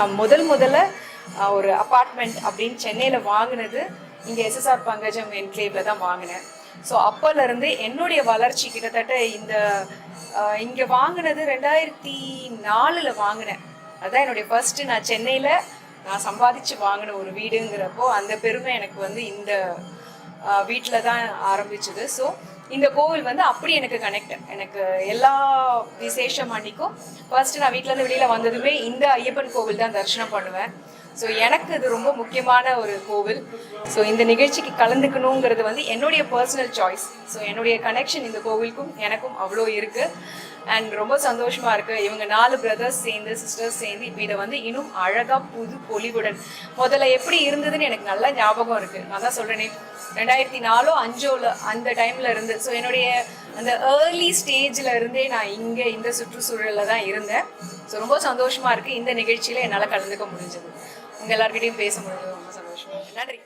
நான் முதல் முதல்ல ஒரு அபார்ட்மெண்ட் அப்படின்னு சென்னையில் வாங்கினது இங்கே எஸ்எஸ்ஆர் பங்கஜம் என்க்ளேவ்ல தான் வாங்கினேன். ஸோ அப்போலேருந்து என்னுடைய வளர்ச்சி கிட்டத்தட்ட இந்த இங்கே இங்க வாங்கினது ரெண்டாயிரத்தி நாலுல வாங்கினேன். அதான் என்னுடைய ஃபர்ஸ்ட் நான் சென்னையில் நான் சம்பாதிச்சு வாங்கின ஒரு வீடுங்கிறப்போ அந்த பெருமை எனக்கு வந்து இந்த வீட்டில் தான் ஆரம்பிச்சது. ஸோ இந்த கோவில் வந்து அப்படி எனக்கு கனெக்ட் எனக்கு எல்லா விசேஷம் அன்னைக்கும் ஃபர்ஸ்ட் நான் வீட்டிலேருந்து வெளியில் வந்ததுமே இந்த ஐயப்பன் கோவில் தான் தரிசனம் பண்ணுவேன். ஸோ எனக்கு இது ரொம்ப முக்கியமான ஒரு கோவில். ஸோ இந்த நிகழ்ச்சிக்கு கலந்துக்கணுங்கிறது வந்து என்னுடைய பர்சனல் சாய்ஸ் ஸோ என்னுடைய கனெக்ஷன் இந்த கோவிலுக்கும் எனக்கும் அவ்வளோ இருக்குது அண்ட் ரொம்ப சந்தோஷமா இருக்கு. இவங்க நாலு பிரதர்ஸ் சேர்ந்து சிஸ்டர்ஸ் சேர்ந்து இப்போ இதை வந்து இன்னும் அழகா புது பொலிவுடன். முதல்ல எப்படி இருந்ததுன்னு எனக்கு நல்லா ஞாபகம் இருக்கு. நான் தான் சொல்றேனே ரெண்டாயிரத்தி நாலோ அஞ்சோல அந்த டைம்ல இருந்து. ஸோ என்னுடைய அந்த ஏர்லி ஸ்டேஜ்ல இருந்தே நான் இங்க இந்த சுற்றுச்சூழல்ல தான் இருந்தேன். ஸோ ரொம்ப சந்தோஷமா இருக்கு. இந்த நிகழ்ச்சியில என்னால் கலந்துக்க முடிஞ்சது. உங்க எல்லாருக்கிட்டையும் பேச முடிஞ்சது ரொம்ப சந்தோஷமா. நன்றி.